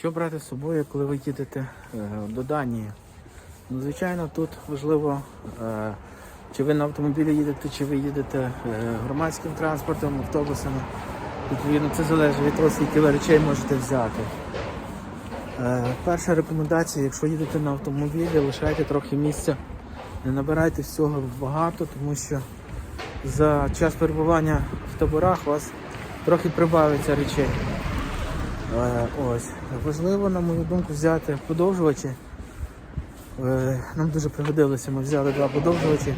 Що брати з собою, коли ви їдете е, до Данії? Ну, звичайно, тут важливо, е, чи ви на автомобілі їдете, чи ви їдете е, громадським транспортом, автобусами. Відповідно, це залежить від того, скільки ви речей можете взяти. Перша рекомендація, якщо їдете на автомобілі, лишайте трохи місця, не набирайте всього багато, тому що за час перебування в таборах у вас трохи прибавиться речей. Е, Ось. Важливо, на мою думку, взяти подовжувачі. Е, Нам дуже пригодилося, ми взяли два подовжувачі.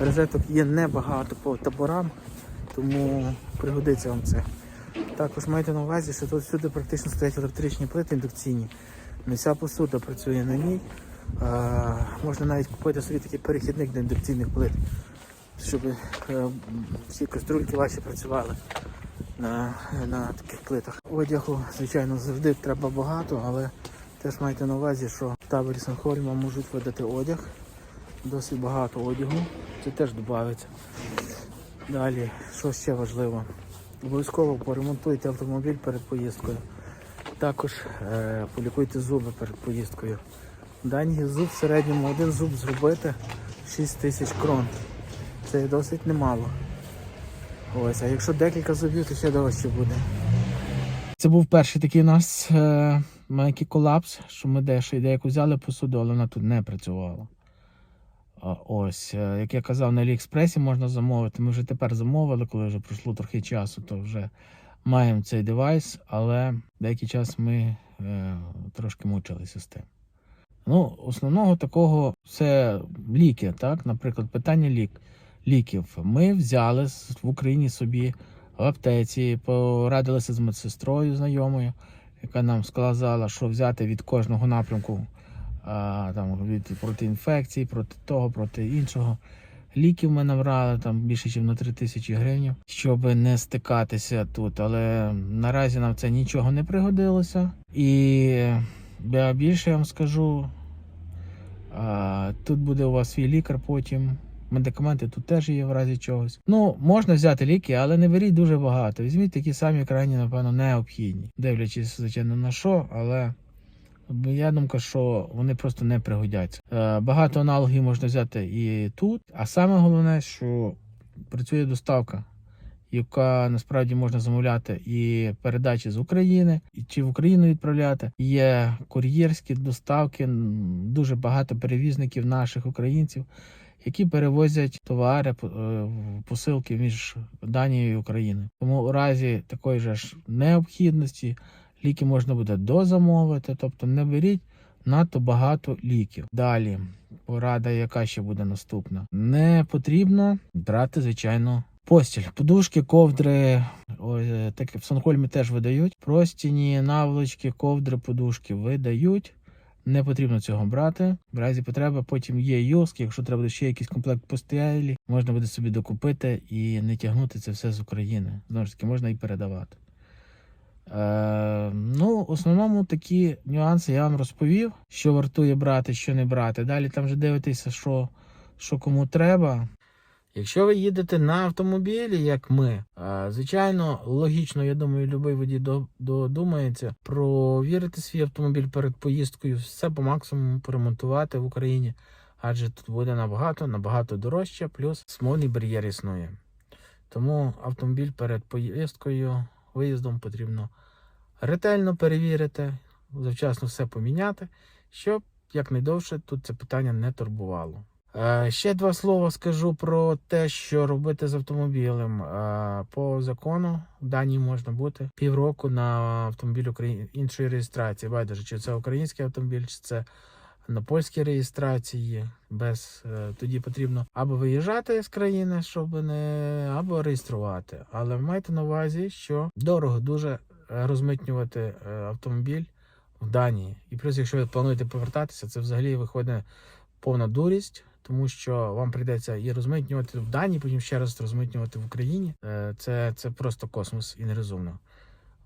Розеток є небагато по таборам, тому пригодиться вам це. Також майте на увазі, що тут всюди практично стоять електричні плити індукційні. Не вся посуда працює на ній. Е, Можна навіть купити собі такий перехідник до індукційних плит, щоб всі каструльки ваші працювали на, на таких плитах. Одягу, звичайно, завжди треба багато, але теж майте на увазі, що таборі Санхольма можуть видати одяг. Досить багато одягу. Це теж додається. Далі, що ще важливо? Обов'язково поремонтуйте автомобіль перед поїздкою. Також е, полікуйте зуби перед поїздкою. В Данії зуб в середньому один зуб зробити 6 тисяч крон. Це досить немало. Ось, а якщо декілька зубів, то ще дорожче буде. Це був перший такий у нас е, маленький колапс, що ми дещо деяку взяли посуду, але вона тут не працювала. Ось, е, як я казав, на Аліекспресі можна замовити. Ми вже тепер замовили, коли вже пройшло трохи часу, то вже маємо цей девайс, але деякий час ми е, трошки мучилися з тим. Ну, основного такого це ліки, так? Наприклад, питання лік, ліків. Ми взяли в Україні собі в аптеці, порадилися з медсестрою знайомою, яка нам сказала, що взяти від кожного напрямку а, там, від проти інфекції, проти того, проти іншого. Ліків ми набрали там більше, ніж на 3 тисячі гривень, щоб не стикатися тут. Але наразі нам це нічого не пригодилося. І я більше я вам скажу, тут буде у вас свій лікар потім. Медикаменти тут теж є в разі чогось. Ну, можна взяти ліки, але не беріть дуже багато. Візьміть такі самі крайні, напевно, необхідні. Дивлячись, звичайно, на що, але я думаю, що вони просто не пригодяться. Е, Багато аналогів можна взяти і тут. А саме головне, що працює доставка, яка насправді можна замовляти і передачі з України, чи в Україну відправляти. Є кур'єрські доставки, дуже багато перевізників наших українців, які перевозять товари е, посилки між Данією і Україною. Тому у разі такої ж необхідності ліки можна буде дозамовити, тобто не беріть надто багато ліків. Далі порада, яка ще буде наступна. Не потрібно брати, звичайно, постіль. Подушки, ковдри, ось, е, так в Санкольмі теж видають. Простіні, наволочки, ковдри, подушки видають. Не потрібно цього брати. В разі потреби потім є йоски. Якщо треба буде ще якийсь комплект постелі, можна буде собі докупити і не тягнути це все з України. Знову ж таки, можна і передавати. Е, ну, в основному такі нюанси я вам розповів, що вартує брати, що не брати. Далі там вже дивитися, що, що кому треба. Якщо ви їдете на автомобілі, як ми, звичайно, логічно, я думаю, будь-який водій додумається провірити свій автомобіль перед поїздкою, все по максимуму поремонтувати в Україні, адже тут буде набагато, набагато дорожче, плюс смольний бар'єр існує. Тому автомобіль перед поїздкою, виїздом потрібно ретельно перевірити, завчасно все поміняти, щоб якнайдовше тут це питання не турбувало. Е, Ще два слова скажу про те, що робити з автомобілем. Е, По закону в Данії можна бути півроку на автомобіль іншої реєстрації. Байдуже, чи це український автомобіль, чи це на польській реєстрації. Без е, тоді потрібно або виїжджати з країни, щоб не або реєструвати. Але майте на увазі, що дорого дуже розмитнювати автомобіль в Данії. І плюс, якщо ви плануєте повертатися, це взагалі виходить повна дурість, тому що вам прийдеться і розмитнювати в Данії, потім ще раз розмитнювати в Україні. Е, Це, це просто космос і нерозумно.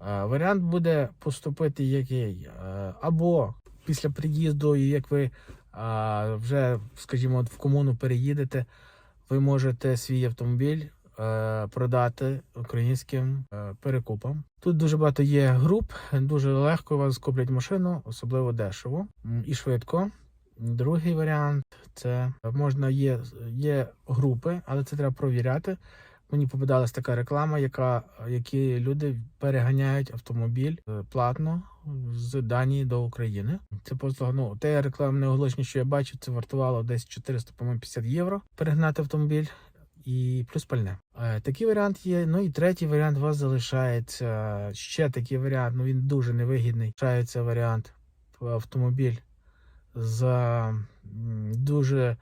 Е, Варіант буде поступити який? Е, Або після приїзду, і як ви вже, скажімо, в комуну переїдете, ви можете свій автомобіль продати українським перекупам. Тут дуже багато є груп, дуже легко вас куплять машину, особливо дешево і швидко. Другий варіант це можна є, є групи, але це треба провіряти. Мені попадалась така реклама, яка які люди переганяють автомобіль е, платно з Данії до України. Це послуга. Ну те рекламне оголошення, що я бачив, це вартувало десь 400 по-моєму, 50 євро перегнати автомобіль. І плюс пальне. Е, Такий варіант є. Ну і третій варіант у вас залишається. Ще такий варіант. Ну він дуже невигідний. Залишається варіант автомобіль за дуже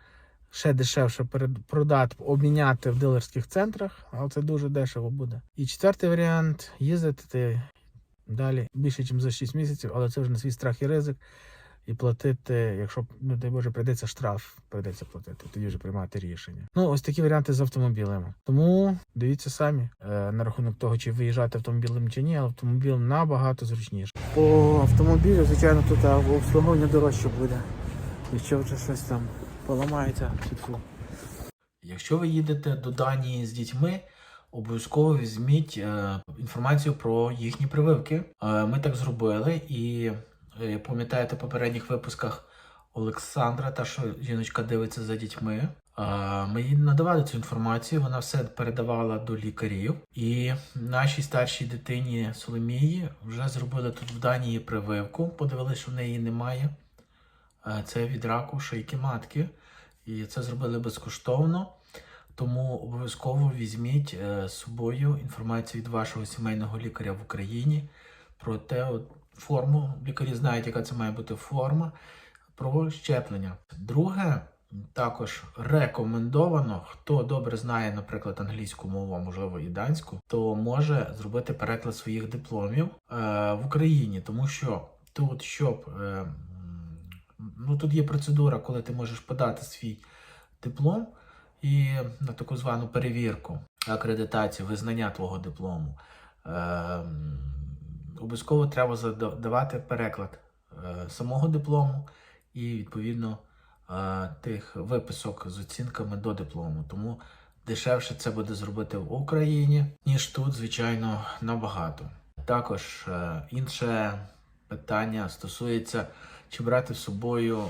ще дешевше продати, обміняти в дилерських центрах, але це дуже дешево буде. І четвертий варіант їздити далі більше, ніж за 6 місяців, але це вже на свій страх і ризик. І платити, якщо ну дай Боже, прийдеться штраф, прийдеться платити, тоді вже приймати рішення. Ну, ось такі варіанти з автомобілями. Тому дивіться самі е, на рахунок того, чи виїжджати автомобілем чи ні, але набагато зручніше. По автомобілю, звичайно, тут обслуговування дорожче буде. Якщо вже щось там поламається, фу. Якщо ви їдете до Данії з дітьми, обов'язково візьміть е, інформацію про їхні прививки. Е, ми так зробили, і пам'ятаєте, в попередніх випусках Олександра, та що жіночка дивиться за дітьми. е, Ми їй надавали цю інформацію, вона все передавала до лікарів. І нашій старшій дитині Соломії вже зробили тут в Данії прививку, подивилися, що в неї немає. Е, Це від раку шийки матки. І це зробили безкоштовно. Тому обов'язково візьміть е, з собою інформацію від вашого сімейного лікаря в Україні про те форму. Лікарі знають, яка це має бути форма про щеплення. Друге, також рекомендовано, хто добре знає, наприклад, англійську мову, можливо і данську, то може зробити переклад своїх дипломів е, в Україні, тому що тут, щоб е, ну тут є процедура, коли ти можеш подати свій диплом і на таку звану перевірку, акредитацію, визнання твого диплому. Е, м, обов'язково треба зада- давати переклад е, самого диплому і відповідно е, тих виписок з оцінками до диплому. Тому дешевше це буде зробити в Україні, ніж тут, звичайно, набагато. Також е, інше питання стосується, чи брати з собою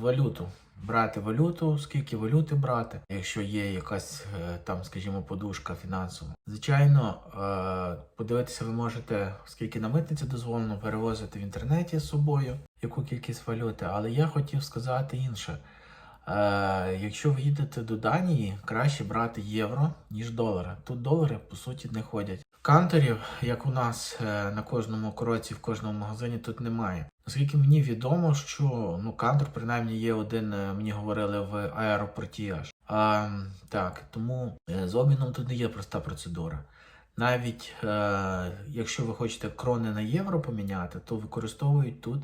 валюту. Брати валюту, скільки валюти брати, якщо є якась е, там, скажімо, подушка фінансова. Звичайно, е, подивитися ви можете, скільки на митниці дозволено перевозити в інтернеті з собою, яку кількість валюти. Але я хотів сказати інше. Е, якщо ви їдете до Данії, краще брати євро, ніж долари. Тут долари, по суті, не ходять. Канторів, як у нас на кожному кроці, в кожному магазині, тут немає. Наскільки мені відомо, що ну кантор принаймні є один, е, мені говорили в аеропорті аж. А, так, тому е, з обміном тут не є проста процедура. Навіть е, якщо ви хочете крони на євро поміняти, то використовують тут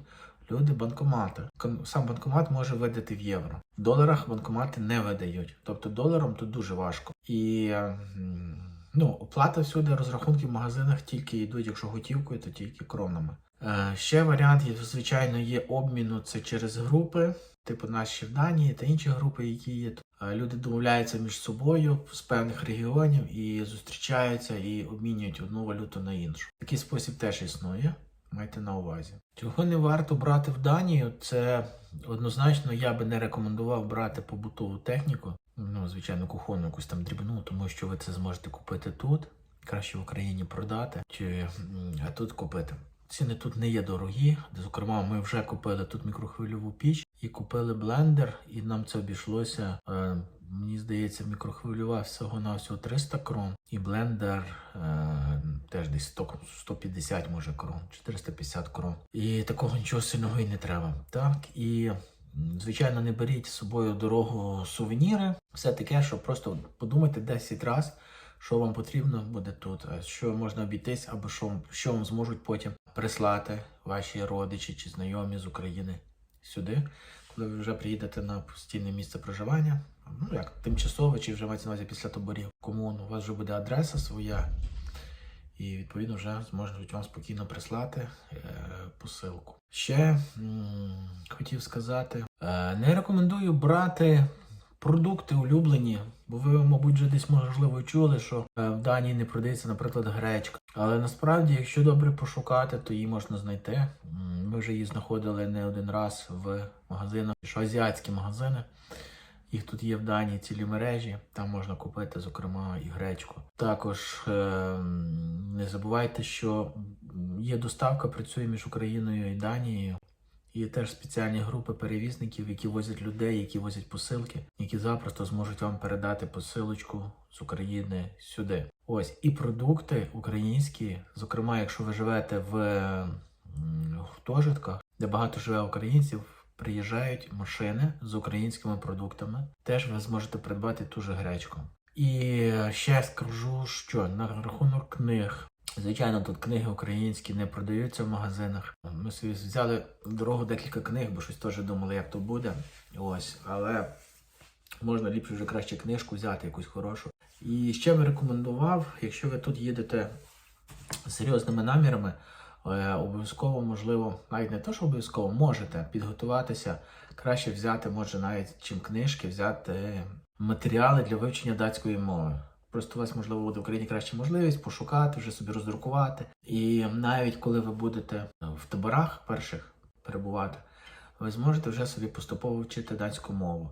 люди банкомати. Сам банкомат може видати в євро. В доларах банкомати не видають. Тобто доларом тут дуже важко. І е, ну, оплата всюди, розрахунки в магазинах тільки йдуть, якщо готівкою, то тільки кронами. Е, ще варіант, звичайно, є обміну це через групи, типу наші в Данії та інші групи, які є. Е, Люди домовляються між собою з певних регіонів і зустрічаються і обмінюють одну валюту на іншу. Такий спосіб теж існує. Майте на увазі. Чого не варто брати в Данію, це однозначно я би не рекомендував брати побутову техніку, ну, звичайно, кухонну якусь там дрібну, тому що ви це зможете купити тут, краще в Україні продати, чи а тут купити. Ціни тут не є дорогі. Зокрема, ми вже купили тут мікрохвильову піч і купили блендер, і нам це обійшлося. Е, мені здається, мікрохвильова всього на всього 300 крон, і блендер е, теж десь 100, 150 може крон, 450 крон. І такого нічого сильного і не треба. Так і звичайно, не беріть з собою дорогу сувеніри, все таке, що просто подумайте 10 разів, що вам потрібно буде тут, що можна обійтись, або що, вам- що вам зможуть потім прислати ваші родичі чи знайомі з України сюди, коли ви вже приїдете на постійне місце проживання. Ну як тимчасове, чи вже мається на увазі після таборів комун, у вас вже буде адреса своя, і відповідно вже зможуть вам спокійно прислати е, посилку. Ще хотів сказати, е, не рекомендую брати продукти улюблені Бо ви, мабуть, вже десь можливо чули, що е, в Данії не продається, наприклад, гречка. Але насправді, якщо добре пошукати, то її можна знайти. Ми вже її знаходили не один раз в магазинах, що азіатські магазини. Їх тут є в Данії цілі мережі, там можна купити, зокрема, і гречку. Також е, не забувайте, що є доставка, працює між Україною і Данією. Є теж спеціальні групи перевізників, які возять людей, які возять посилки, які запросто зможуть вам передати посилочку з України сюди. Ось і продукти українські, зокрема, якщо ви живете в гуртожитках, де багато живе українців, приїжджають машини з українськими продуктами. Теж ви зможете придбати ту же гречку. І ще скажу, що на рахунок книг. Звичайно, тут книги українські не продаються в магазинах. Ми собі взяли в дорогу декілька книг, бо щось теж думали, як то буде. Ось, але можна ліпше вже краще книжку взяти, якусь хорошу. І ще би рекомендував, якщо ви тут їдете з серйозними намірами, е, обов'язково, можливо, навіть не то, що обов'язково, можете підготуватися. Краще взяти, може, навіть чим книжки, взяти матеріали для вивчення датської мови. Просто у вас, можливо, буде в Україні краща можливість пошукати, вже собі роздрукувати. І навіть коли ви будете в таборах перших перебувати, ви зможете вже собі поступово вчити датську мову.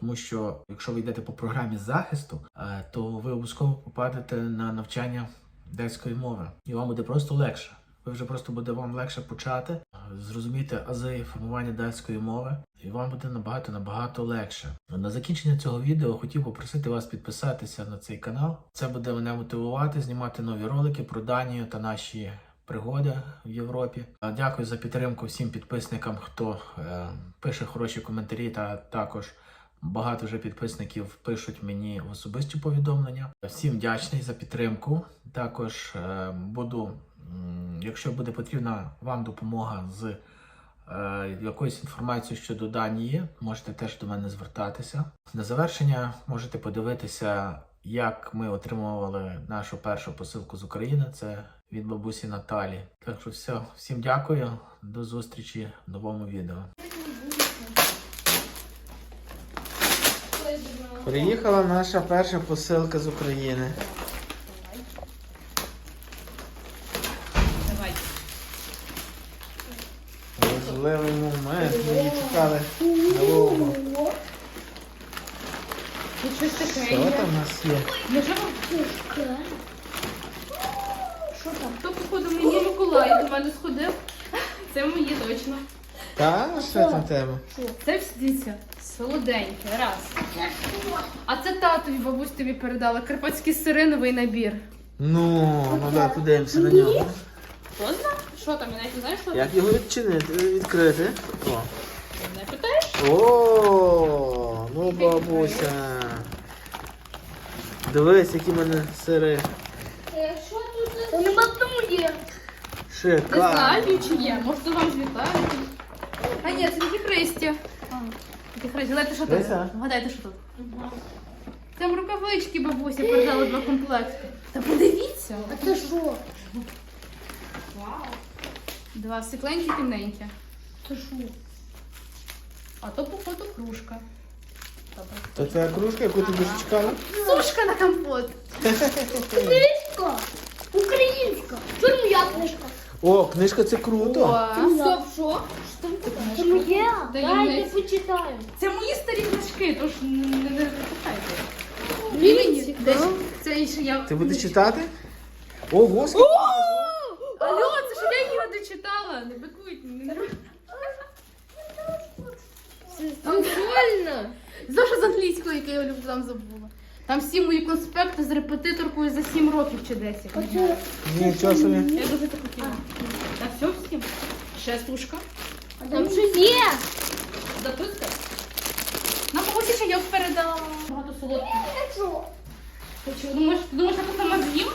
Тому що якщо ви йдете по програмі захисту, е, то ви обов'язково попадете на навчання датської мови, і вам буде просто легше. Ви вже просто буде вам легше почати е, зрозуміти ази формування датської мови, і вам буде набагато набагато легше. На закінчення цього відео хотів попросити вас підписатися на цей канал. Це буде мене мотивувати знімати нові ролики про Данію та наші пригоди в Європі. Дякую за підтримку всім підписникам, хто е, пише хороші коментарі, та також багато вже підписників пишуть мені особисті повідомлення. Всім вдячний за підтримку. Також е, буду, якщо буде потрібна вам допомога з е, якоюсь інформацією щодо Данії, можете теж до мене звертатися. На завершення можете подивитися, як ми отримували нашу першу посилку з України. Це від бабусі Наталі. Так що все, всім дякую, до зустрічі в новому відео. Приїхала наша перша посилка з України. Давай. Важливий момент. Ми її чекали довго. Тут щось Що таке. там у нас є? Можливо, Що там? хто походу мені Миколай до мене сходив. Це мої точно. Та, що там тебе? Це всі, дивіться, солоденьке, раз. А це татові бабусь тобі передала карпатський сириновий набір. Ну, ну да, подивимося на нього. Хто знає? Що там, я навіть не знаю, що там. Як його відчинити, відкрити? О. Не питаєш? О, ну бабуся. Дивись, які в мене сири. Що тут? Та нема тому є. Не Шикарно. знаю, чи є. Може, вам звітають. А ні, це такі христі. Такі христі. Глядайте, що тут. Вгадайте, що тут. Там рукавички бабуся передала два комплекти. Та подивіться. А це що? Два світленькі темненькі. Це що? А то походу кружка. Добре. То це кружка, яку ти дуже чекала? Сушка на компот. Книжка. Українська. Чому моя книжка? О, книжка це круто. О, Стоп, що? Це моя. Та Дайте я- почитаю. Це мої старі книжки, тож не, не, не питайте. Мені Десь це ще я. Ти будеш читати? Ого, скільки? Алло, це ж я її не дочитала. Не бикують. Не... Там больно. Зоша з англійської, яку я люблю, там забула. Там всі мої конспекти з репетиторкою за 7 років чи 10. Оце. Нічого собі. Я дуже так хотіла. Так, все всім. Ще сушка. А там щось є. Записка. Нам ще я передала. Багато солодких. Це що? Ти що, думаєш, ти думаєш, я то сама з'їм?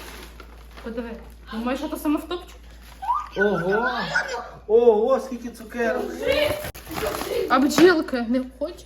Подиви. Думаєш, я то сама втопчу? Ого! Ого, скільки цукерок. А бджілки не хочеш?